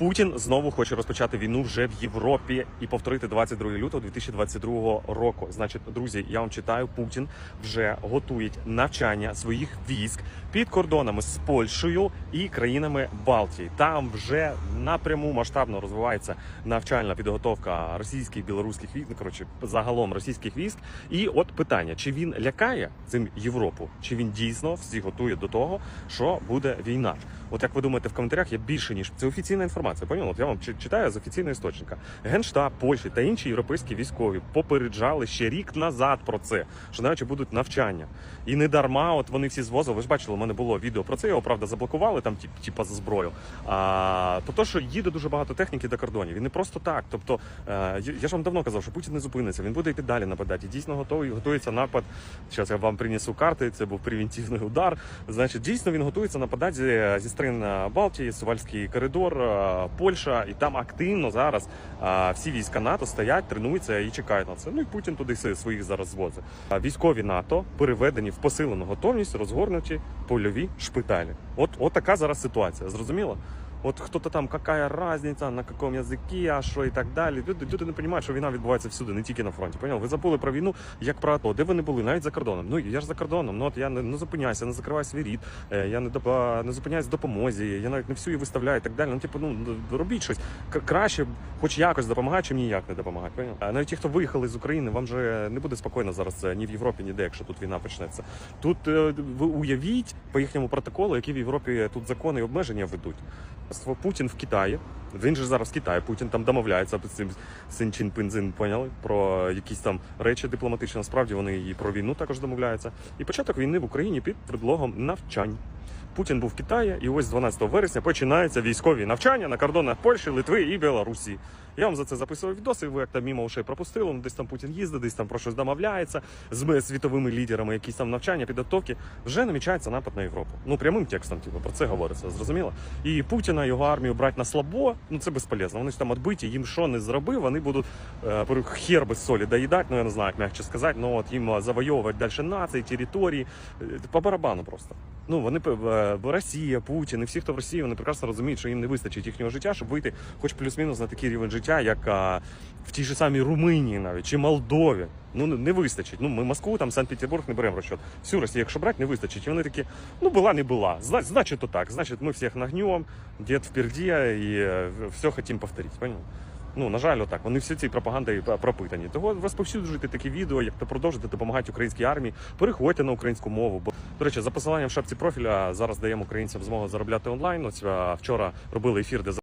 Путін знову хоче розпочати війну вже в Європі і повторити 22 лютого 2022 року. Значить, друзі, я вам читаю. Путін вже готує навчання своїх військ під кордонами з Польщею і країнами Балтії. Там вже напряму масштабно розвивається навчальна підготовка російських білоруських військ. ну, Коротше, загалом російських військ. І от питання: чи він лякає цим Європу, чи він дійсно всі готує до того, що буде війна? От як ви думаєте, в коментарях є більше ніж це офіційна інформація. Поняли? От я вам читаю з офіційного істочника. Генштаб Польщі та інші європейські військові попереджали ще рік назад про це, що навіть будуть навчання. І не дарма, от вони всі звозили. Ви ж бачили, у мене було відео про це. Його правда заблокували там, тип- типа за зброю. А то, то, що їде дуже багато техніки до кордонів. І не просто так. Тобто, е, я- ж вам давно казав, що Путін не зупиниться. Він буде йти далі нападати. І дійсно готовий готується напад. Зараз я вам принесу карти. Це був превентивний удар. Значить, дійсно він готується нападати зі, е, Балтії, Сувальський коридор, е, Польща, і там активно зараз е, всі війська НАТО стоять, тренуються і чекають на це. Ну і Путін туди своїх зараз звозить. Військові НАТО переведені в посилену готовність, розгорнуті польові шпиталі. От, от така зараз ситуація. Зрозуміло? От хто-то там, какая разниця, на якому язикі, а що і так далі. Люди, люди не розуміють, що війна відбувається всюди, не тільки на фронті. Поняли? Ви забули про війну, як про АТО. Де ви не були? Навіть за кордоном. Ну я ж за кордоном. Ну от я не, не зупиняюся, не закриваю свій рід, е, я не не зупиняюсь допомозі, я навіть не всю її виставляю і так далі. Ну, типу, ну робіть щось. Краще, хоч якось допомагати, чим ніяк не допомагати. Поняли? А навіть ті, хто виїхали з України, вам же не буде спокійно зараз е, ні в Європі, ніде, якщо тут війна почнеться. Тут е, ви уявіть по їхньому протоколу, які в Європі тут закони і обмеження ведуть. Путін в Китаї. Він же зараз в Китаї. Путін там домовляється з цим Синчин Пинзин, поняли про якісь там речі дипломатичні. Насправді вони і про війну також домовляються. І початок війни в Україні під предлогом навчань. Путін був в Китаї, і ось 12 вересня починаються військові навчання на кордонах Польщі, Литви і Білорусі. Я вам за це записував відоси. Ви як там мимо ушей пропустили. Ну, десь там Путін їздить, десь там про щось домовляється з світовими лідерами, якісь там навчання, підготовки. Вже намічається напад на Європу. Ну прямим текстом, типу, про це говориться, зрозуміло. І Путіна його армію брати на слабо, ну це безполезно. Вони ж там відбиті, їм що не зробив, вони будуть е, хер без солі доїдати, ну я не знаю, як мягче сказати. Ну от їм завойовувати далі нації, території. Е, По барабану просто. Ну вони е, Росія, Путін і всі, хто в Росії, вони прекрасно розуміють, що їм не вистачить їхнього життя, щоб вийти, хоч плюс-мінус на такий рівень життя, як а, в тій же самій Румунії, навіть чи Молдові. Ну не- вистачить. Ну ми Москву, там Санкт-Петербург не беремо розчет. Всю Росію, якщо брати, не вистачить. І вони такі, ну була, не була. Зна- Значить, то так. Значить, ми всіх нагнем, дід впереді, і е, все хотім повторити. Понял? Ну, на жаль, отак. Вони всі ці пропагандою пропитані. Того розповсюджуйте такі відео, як то продовжити допомагати українській армії. Переходьте на українську мову. Бо, до речі, за посиланням в шапці профіля зараз даємо українцям змогу заробляти онлайн. Ось вчора робили ефір, де